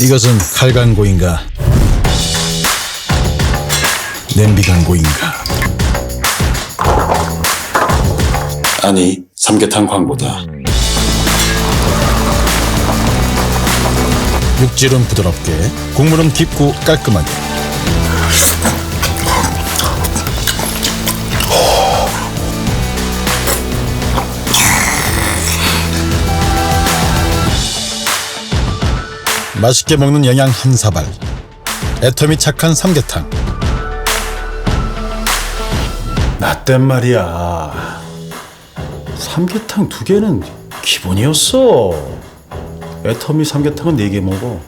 이것은 칼간고인가? 냄비간고인가? 아니 삼계탕 광고다. 육질은 부드럽게 국물은 깊고 깔끔하게 맛있게 먹는 영양 한 사발. 애텀이 착한 삼계탕. 나 땐 말이야. 삼계탕 두 개는 기본이었어. 애터미 삼계탕은 네 개 먹어